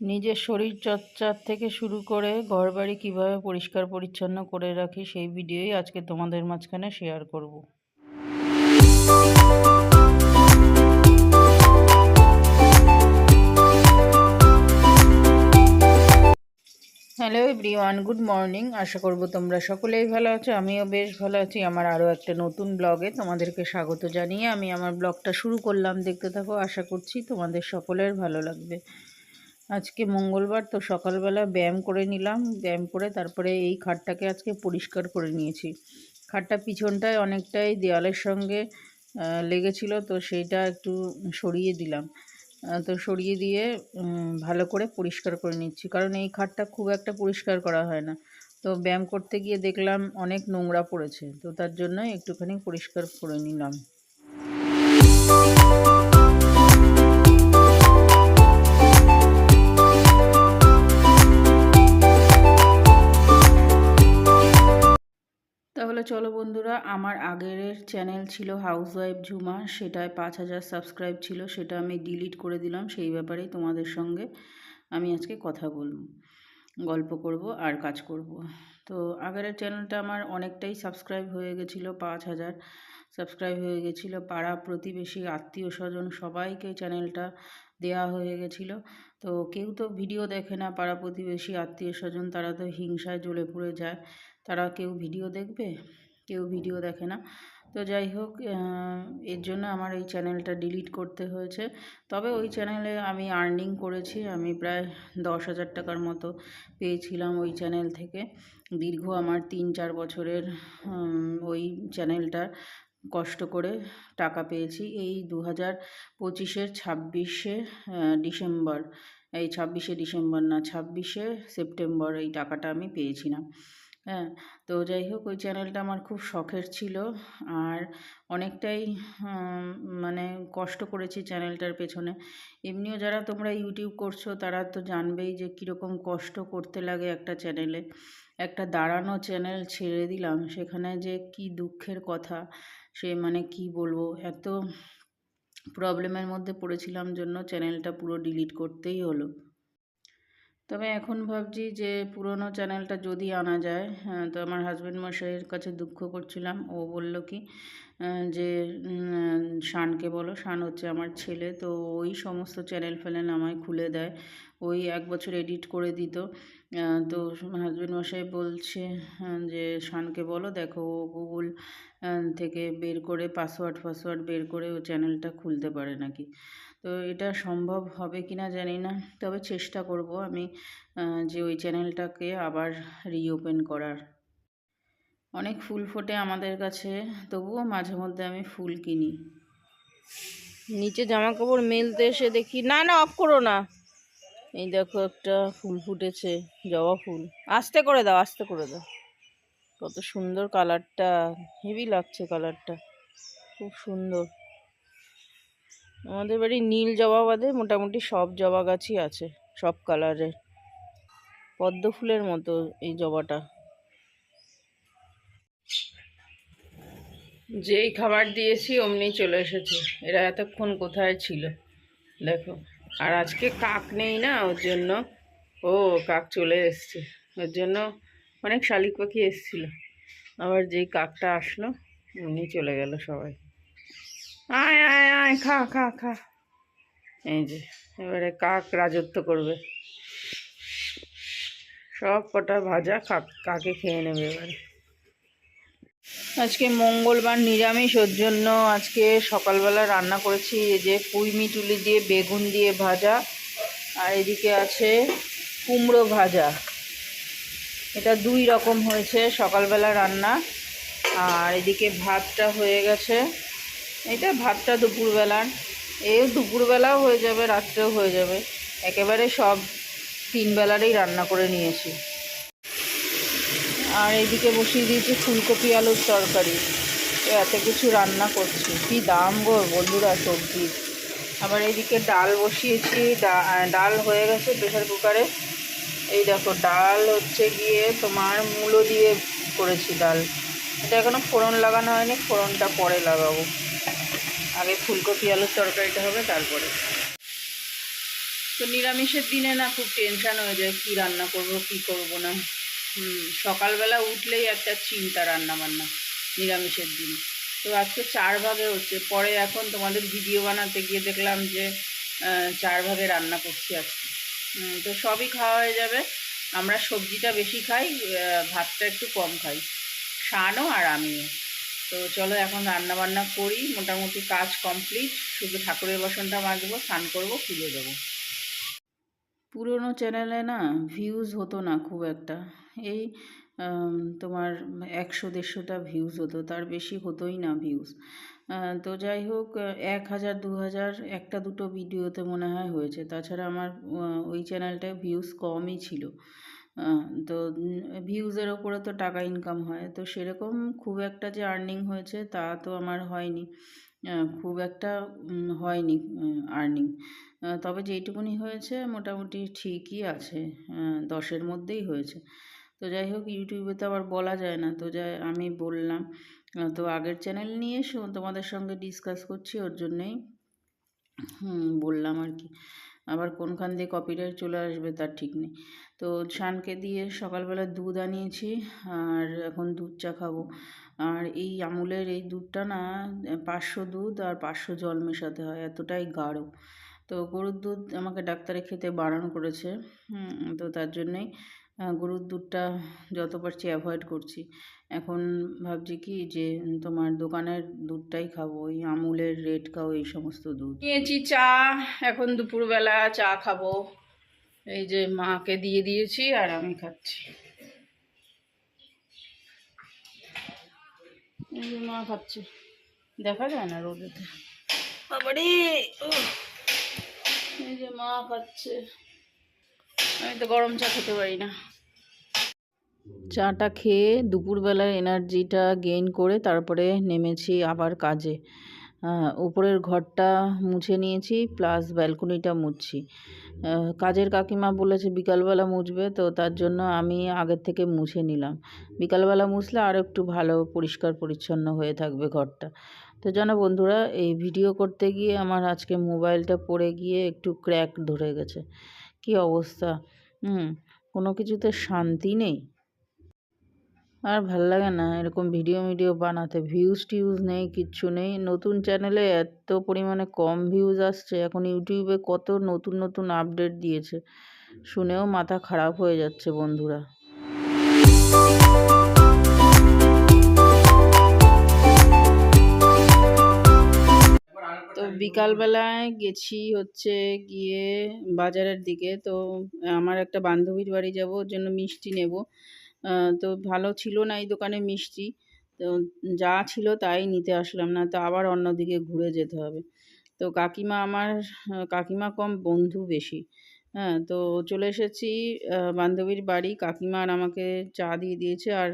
নিজের শরীর চর্চার থেকে শুরু করে ঘরবাড়ি কীভাবে পরিষ্কার পরিচ্ছন্ন করে রাখি সেই ভিডিওই আজকে তোমাদের মাঝখানে শেয়ার করব। হ্যালো এভরিওয়ান গুড মর্নিং আশা করব তোমরা সকলেই ভালো আছো, আমিও বেশ ভালো আছি। আমার আরও একটা নতুন ব্লগে তোমাদেরকে স্বাগত জানিয়ে আমি আমার ব্লগটা শুরু করলাম। দেখতে থাকো, আশা করছি তোমাদের সকলের ভালো লাগবে। আজকে মঙ্গলবার, তো সকালবেলা ব্যায়াম করে নিলাম, ব্যায়াম করে তারপরে এই খাটটাকে আজকে পরিষ্কার করে নিয়েছি। খাটটা পিছনটায় অনেকটাই দেওয়ালের সঙ্গে লেগেছিল, তো সেইটা একটু সরিয়ে দিলাম। তো সরিয়ে দিয়ে ভালো করে পরিষ্কার করে নিচ্ছি, কারণ এই খাটটা খুব একটা পরিষ্কার করা হয় না। তো ব্যায়াম করতে গিয়ে দেখলাম অনেক নোংরা পড়েছে, তো তার জন্য একটুখানি পরিষ্কার করে নিলাম। আমার আগের চ্যানেল ছিল হাউস ওয়াইফ ঝুমা, সেটায় পাঁচ হাজার সাবস্ক্রাইব ছিল, সেটা আমি ডিলিট করে দিলাম, সেই ব্যাপারেই তোমাদের সঙ্গে আমি আজকে কথা বলব, গল্প করব আর কাজ করব। তো আগের চ্যানেলটা আমার অনেকটাই সাবস্ক্রাইব হয়ে গেছিল, পাঁচ হাজার সাবস্ক্রাইব হয়ে গেছিল, পাড়া প্রতিবেশী, আত্মীয় স্বজন সবাইকে চ্যানেলটা দেয়া হয়ে গেছিল। তো কেউ তো ভিডিও দেখে না, পাড়া প্রতিবেশী, আত্মীয় স্বজন, তারা তো হিংসায় জ্বলে পড়ে যায়, তারা কেউ ভিডিও দেখবে? কেউ ভিডিও দেখে না। তো যাই হোক এর জন্য আমার এই চ্যানেলটা ডিলিট করতে হয়েছে। তবে ওই চ্যানেলে আমি আর্নিং করেছি, আমি প্রায় দশ হাজার টাকার মতো পেয়েছিলাম ওই চ্যানেল থেকে। দীর্ঘ আমার তিন চার বছরের ওই চ্যানেলটা কষ্ট করে টাকা পেয়েছি। এই দু হাজার পঁচিশের ছাব্বিশে ডিসেম্বর, এই ছাব্বিশে ডিসেম্বর না, ছাব্বিশে সেপ্টেম্বর এই টাকাটা আমি পেয়েছিলাম। হ্যাঁ তো যাই হোক ওই চ্যানেলটা আমার খুব শখের ছিল। আর অনেকটাই মানে কষ্ট করেছি চ্যানেলটার পেছনে। এমনিও যারা তোমরা ইউটিউব করছ, তারা তো জানবেই যে কীরকম কষ্ট করতে লাগে একটা চ্যানেলে। একটা দাঁড়ানো চ্যানেল ছেড়ে দিলাম, সেখানে যে কি দুঃখের কথা, সে মানে কি বলব? এত প্রবলেমের মধ্যে পড়েছিলাম জন্য চ্যানেলটা পুরো ডিলিট করতেই হলো। তবে এখন ভাবছি যে পুরনো চ্যানেলটা যদি আনা যায় হ্যাঁ, তো আমার হাজব্যান্ড মশাইয়ের কাছে দুঃখ করছিলাম। ও বলল কি যে শানকে বলো শান হচ্ছে আমার ছেলে তো ওই সমস্ত চ্যানেল ফ্যানেল আমায় খুলে দেয়। ওই এক বছর এডিট করে দিত। তো হাজব্যান্ড মশাই বলছে যে শানকে বলো দেখো ও গুগল থেকে বের করে পাসওয়ার্ড ফাসওয়ার্ড বের করে ও চ্যানেলটা খুলতে পারে নাকি। তো এটা সম্ভব হবে কি না জানি না। তবে চেষ্টা করব আমি যে ওই চ্যানেলটাকে আবার রিওপেন করার। অনেক ফুল ফোটে আমাদের কাছে, তবুও মাঝে মধ্যে আমি ফুল কিনি। নিচে জামা কাপড় মেলতে এসে দেখি, না না অফ করো না। এই দেখো একটা ফুল ফুটেছে, জবা ফুল। আস্তে করে দাও, আস্তে করে দাও। কত সুন্দর কালারটা হেভি লাগছে কালারটা খুব সুন্দর। আমাদের বাড়ি নীল জবা বাদে মোটামুটি সব জবা গাছই আছে, সব কালারের পদ্ম ফুলের মতো এই জবাটা। যেই খাবার দিয়েছি অমনি চলে এসেছে, এরা এতক্ষণ কোথায় ছিল? দেখো, আর আজকে কাক নেই না, ওর জন্য। ও, কাক চলে এসছে। ওর জন্য অনেক শালিক পাখি এসছিল। আবার যেই কাকটা আসলো, উনি চলে গেল সবাই। আয় আয় আয়, খা খা খা। এই যে, এবারে কাক রাজত্ব করবে। সব কটা ভাজা কাক, কাকে খেয়ে নেবে এবারে? আজকে মঙ্গলবার নিরামিষ, ওর জন্য আজকে সকালবেলা রান্না করেছি, এই যে পুঁই মিটুলি দিয়ে বেগুন দিয়ে ভাজা, আর এদিকে আছে কুমড়ো ভাজা। এটা দুই রকম হয়েছে সকালবেলা রান্না, আর এদিকে ভাতটা হয়ে গেছে। এটা ভাতটা দুপুরবেলার। এই দুপুরবেলাও হয়ে যাবে, রাত্রেও হয়ে যাবে। একেবারে সব তিন বেলারই রান্না করে নিয়েছি আর এইদিকে বসিয়ে দিয়েছি ফুলকপি আলুর তরকারি। এত কিছু রান্না করছি। কি দাম গো বন্ধুরা সবজি। আবার এইদিকে ডাল বসিয়েছি। ডাল হয়ে গেছে প্রেশার কুকারে। এই দেখো, ডাল হচ্ছে গিয়ে তোমার মূলো দিয়ে করেছি ডাল। এটা এখনও ফোড়ন লাগানো হয়নি, ফোড়নটা পরে লাগাবো। আগে ফুলকপি, আলুর তরকারিটা হবে, তারপরে। তো নিরামিষের দিনে না খুব টেনশান হয়ে যায়, কী রান্না করব, কি করব না। সকালবেলা উঠলেই একটা চিন্তা রান্না বান্না নিরামিষের দিনে। তো আজকে চার ভাগে হচ্ছে, পরে এখন তোমাদের ভিডিও বানাতে গিয়ে দেখলাম যে চার ভাগে রান্না করছি আজকে। তো সবই খাওয়া হয়ে যাবে। আমরা সবজিটা বেশি খাই ভাতটা একটু কম খাই। শানও আর আমিও। তো চলো এখন রান্না বান্না করি, মোটামুটি কাজ কমপ্লিট শুধু ঠাকুরের বাসনটা মাজবো, স্নান করব, পুজো দেবো। পুরোনো চ্যানেলে না ভিউজ হতো না খুব একটা। এই তোমার একশো, দেড়শোটা ভিউজ হতো, তার বেশি হতোই না ভিউজ তো যাই হোক, এক হাজার, দু হাজার, একটা দুটো ভিডিওতে মনে হয় হয়েছে। তাছাড়া আমার ওই চ্যানেলটায় ভিউজ কমই ছিল। তো ভিউজের ওপরে তো টাকা ইনকাম হয়। তো সেরকম খুব একটা যে আর্নিং হয়েছে তা তো আমার হয়নি। খুব একটা হয়নি আর্নিং তবে যেইটুকুনি হয়েছে মোটামুটি ঠিকই আছে। দশের মধ্যেই হয়েছে। তো যাই হোক ইউটিউবে তো আবার বলা যায় না। তো যাই, আমি বললাম তো আগের চ্যানেল নিয়ে তোমাদের সঙ্গে ডিসকাস করছি, ওর জন্যেই বললাম আর কি। আবার কোনখান দিয়ে কপিরাইট চলে আসবে তার ঠিক নেই। তো শানকে দিয়ে সকালবেলা দুধ আনিয়েছি আর এখন দুধ চা খাব। আর এই আমুলের এই দুধটা না পাঁচশো দুধ আর পাঁচশো জল মেশাতে হয়, এতটাই গাঢ়। তো গরুর দুধ আমাকে ডাক্তারে খেতে বারণ করেছে তো তার জন্যেই গরুর দুধটা যত পারছি অ্যাভয়েড করছি। এখন ভাবছি কি যে, তোমার দোকানের দুধটাই খাব, ওই আমুলের রেড খাও এই সমস্ত দুধ। নিয়েছি চা, এখন দুপুরবেলা চা খাব। এই যে মাকে দিয়ে দিয়েছি আর আমি খাচ্ছি। এই যে মা খাচ্ছে। দেখা যায় না রোদেতে উহ, এই যে মা খাচ্ছে। আমি তো গরম চা খেতে পারি না। চাটা খেয়ে দুপুরবেলার এনার্জিটা গেইন করে তারপরে নেমেছি আবার কাজে। উপরের ঘরটা মুছে নিয়েছি প্লাস ব্যালকনিটা মুছছি। কাজের কাকিমা বলেছে বিকালবেলা মুছবে, তো তার জন্য আমি আগের থেকে মুছে নিলাম। বিকালবেলা মুছলে আর একটু ভালো, পরিষ্কার, পরিচ্ছন্ন হয়ে থাকবে ঘরটা। তো জানো বন্ধুরা, এই ভিডিও করতে গিয়ে আমার আজকে মোবাইলটা পড়ে গিয়ে একটু ক্র্যাক ধরে গেছে। কি অবস্থা? হুম, কোনো কিছুতে শান্তি নেই। আর ভালো লাগে না। এরকম ভিডিও মিডিও বানাতে ভিউজ টিউজ নেই, কিচ্ছু নেই। নতুন চ্যানেলে এত পরিমাণে কম ভিউজ আসছে। এখন ইউটিউবে কত নতুন নতুন আপডেট দিয়েছে। শুনেও মাথা খারাপ হয়ে যাচ্ছে বন্ধুরা। তো বিকালবেলায় গেছি হচ্ছে গিয়ে বাজারের দিকে। তো আমার একটা বান্ধবীর বাড়ি যাব, ওর জন্য মিষ্টি নেব। তো ভালো ছিল না এই দোকানে মিষ্টি। তো যা ছিল তাই নিতে আসলাম, না তো আবার অন্যদিকে ঘুরে যেতে হবে। তো কাকিমা আমার, কাকিমা কম বন্ধু বেশি। হ্যাঁ তো চলে এসেছি বান্ধবীর বাড়ি। কাকিমা আর আমাকে চা দিয়ে দিয়েছে আর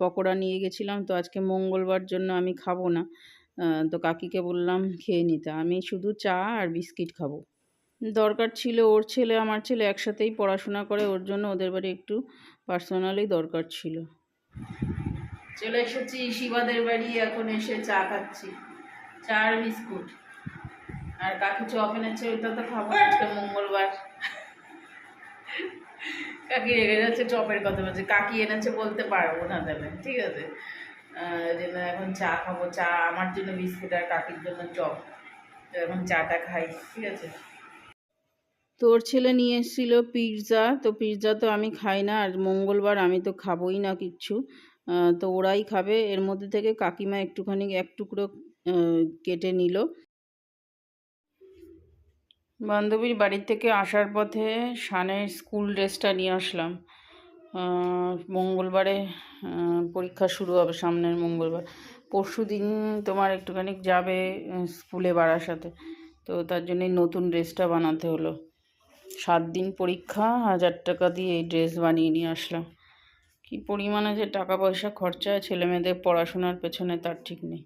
পকোড়া নিয়ে গেছিলাম। তো আজকে মঙ্গলবার জন্য আমি খাব না। তো কাকিকে বললাম খেয়ে নিতে। আমি শুধু চা আর বিস্কিট খাব। দরকার ছিল ওর ছেলে, আমার ছেলে একসাথেই পড়াশোনা করে। ওর জন্য ওদের বাড়ি একটু পার্সোনালি দরকার ছিল। চলে এসেছি শিবাদের বাড়ি, এখন এসে চা খাচ্ছি। চা আর বিস্কুট। আর কাকি চপ এনেছে ওইটা তো খাব আজকে মঙ্গলবার। কাকি রেগে যাচ্ছে চপের কথা বলছে। কাকি এনেছে বলতে পারব না তাহলে, ঠিক আছে? এখন চা খাব। চা আমার জন্য বিস্কুট আর কাকির জন্য চপ এখন চাটা খাই, ঠিক আছে? তোর ছেলে নিয়ে এসেছিল পিৎজা তো পিৎজা তো আমি খাই না, আর মঙ্গলবার আমি তো খাবোই না কিচ্ছু। তো ওরাই খাবে, এর মধ্যে থেকে কাকিমা একটুখানি, এক টুকরো কেটে নিল। বান্ধবীর বাড়ির থেকে আসার পথে শানের স্কুল ড্রেসটা নিয়ে আসলাম। মঙ্গলবারে পরীক্ষা শুরু হবে সামনের মঙ্গলবার। পরশু দিন তোমার একটুখানি যাবে স্কুলে স্কুলে বারাসাতে। তো তার জন্যই নতুন ড্রেসটা বানাতে হলো। সাত দিন পরীক্ষা, হাজার টাকা দিয়ে এই ড্রেস বানিয়ে নিয়ে আসলাম। কি পরিমাণে যে টাকা পয়সা খরচা হয় ছেলে মেয়েদের পড়াশোনার পেছনে তার ঠিক নেই।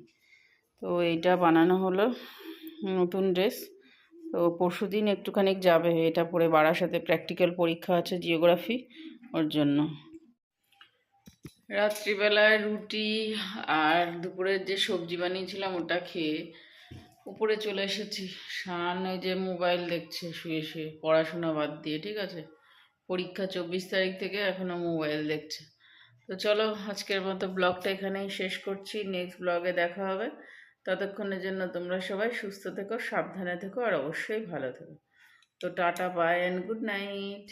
তো এইটা বানানো হলো নতুন ড্রেস। তো পরশু দিন একটুখানি যাবে, এটা পরে বারাসাতে প্র্যাকটিক্যাল পরীক্ষা আছে জিওগ্রাফি, ওর জন্য। রাত্রিবেলায় রুটি আর দুপুরের যে সবজি বানিয়েছিলাম ওটা খেয়ে উপরে চলে এসেছি। শান ওই যে মোবাইল দেখছে, শুয়ে শুয়ে। পড়াশোনা বাদ দিয়ে, ঠিক আছে? পরীক্ষা চব্বিশ তারিখ থেকে এখনও মোবাইল দেখছে। তো চলো, আজকের মতো ব্লগটা এখানেই শেষ করছি। নেক্সট ব্লগে দেখা হবে। ততক্ষণের জন্য তোমরা সবাই সুস্থ থেকো, সাবধানে থেকো, আর অবশ্যই ভালো থেকো। তো tata bye and good night